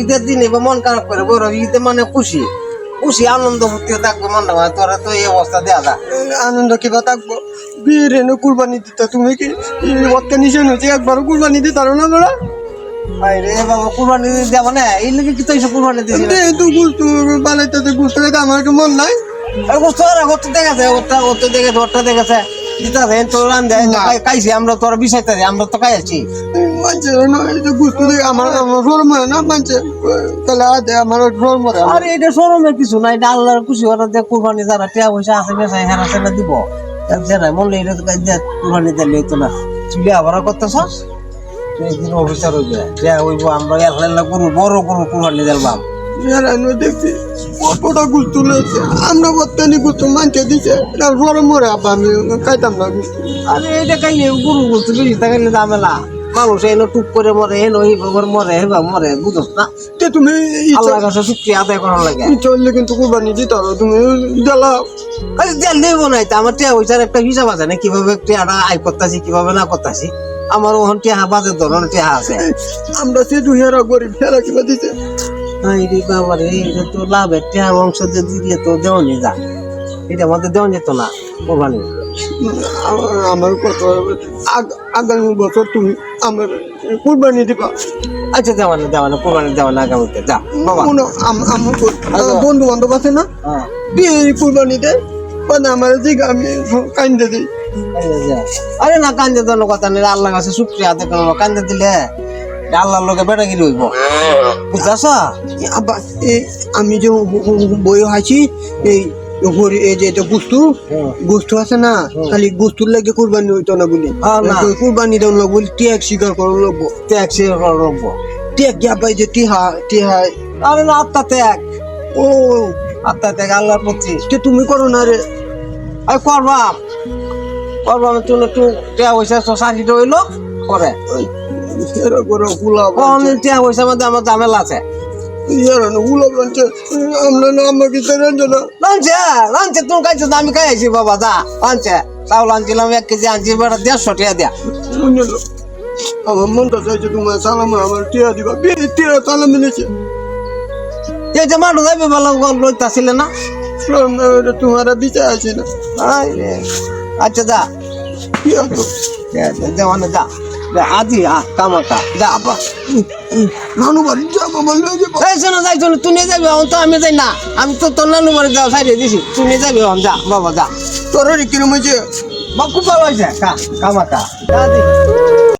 ঈদের দিন, এবার মন খারাপ করে বড় ঈদে মানে খুশি। খুশি, আনন্দ ফুর্তি থাকবে মানে তোরা তো এই অবস্থা দেয়া আনন্দ কিবা থাকব? বিয়ের কুরবানি দিতে তুমি কি? ওকে নিচে নিচে একবারও কুরবানি দিতে না বাবা কুরবানি দেব না? এই কি তো কুরবানি দিছি? না? তো গুস্তু বানাইতে গুস্তু রেখে আমার কি মন নাই। আর ওটা দেখেছে ওটা ওটা দেখেছে ওটা দেখেছে দিতা দেন রান কাইছি আমরা তোরা আমরা তো খাইছি মানছে এই যে গুস্তু দেখে আমার আমার শরম না মানছে? তাহলে আদে আমার শরম করে আরে এটা শোরুমে কিছু নাই এটা আল্লাহর খুশি ওরা যে কুরবানি যারা টিয়া পয়সা আছে বেসাই হেরা সেটা দিব। যারা মনে তো কাজ কুরবানি দিলে তো না। চুলি আবার করতেছস? তুই একদিন অফিসার হইবে। টিয়া হইব আমরা এল্লা গরু বড় গরু কুরবানি দিলাম এরানো দেখছি কতটা গুস্তু লেগেছে আমরা বর্তমানে গুস্তু মানছে দিছে শরম করে আব্বা আমি খাইতাম না গুস্তু আরে এটা কাইলে গরু বলতে বেশি তাকাইলে দামেলা মানুষ এনে টুক করে মরে হেন ওই মরে হেবা মরে বুঝছ না? তে তুমি আল্লাহর কাছে শুক্রিয়া আদায় করার লাগে। হইলে কিন্তু কুরবানি দিতে পারো তুমি জ্বালা আরে তেল দেবো নাই তো আমার টিয়া পয়সার একটা হিসাব আছে না কীভাবে টিয়াটা আয় করতেছি কীভাবে না করতেছি। আমার ওখান টিয়া বাজে ধরনের টিয়া আছে। আমরা সে দুহেরা গরিব হেরা কিবা দিতে এই রে বাবা রে এটা তো লাভের টিয়ার অংশ যে দিলে তো দেওয়া নিয়ে যা। এটা আমাদের দেওয়া যেত না কোরবানি আমার- কত আগামী বছর তুমি আমার কুরবানি দিবা। আচ্ছা দেওয়া না দেওয়া না কোরবানি দেওয়া না আগামীতে যা বাবা। আমার আচ্ছা। বন্ধু বান্ধব আছে না? হ্যাঁ। বিয়ে কুরবানি দেয়। মানে আমার দিকে আমি কান্দে দিই। যে, আরে না কান্দে দেওয়ার কথা নেই আল্লাহর কাছে শুক্রিয়া আদায় করব কান্দে দিলে আল্লাহর লোকে বেটাগিরি হইব বুঝছ আবার আমি যে বই আছি এই এই যে এটা গুস্তু গুস্তু আছে না খালি গুস্তুর লাগে কুরবানি হইতো না বলি। হ্যাঁ। কুরবানি দেওয়া লাগবো বলি স্বীকার করা গিয়া পাই যে টিহা টিহাই আরে না আত্মা ত্যাগ। ও। আত্মা ত্যাগ আল্লাহর প্রতি। তুমি করো না রে। আমি করবাম করবাম তুমি একটু টিয়া পয়সা তো সাজিটা হইল করে টিয়া পয়সার মধ্যে আমার ঝামেলা আছে। আনছে আমি খাইছি বাবা যা রানছে চাউল আনছিলাম এক কেজি আনছি দেড়শো টিয়া দিয়া। আমার মনটা চাইছে তোমার সালাম আমার টিয়া দিবা। বিয়ে টিয়া সালাম মিলেছে এই যে মানুষ যাইবে বলা লইতাছিলে না? তোমার দিতে আছে না। আচ্ছা যা। কি আছে দেওয়ানে যা আজি আ কামাকা। যা আপা। নানু বাড়ি যাব বললে এই শোনো যাই শোনো তুই যাবি এখন তো আমি যাই না। আমি তো তোর নানু বাড়ি যাও সাইডে দিছি। তুই যাবি এখন যা বাবা যা। তোর কিরম হয়েছে? বা খুব ভালো হয়েছে। কামাকা। দাদি দি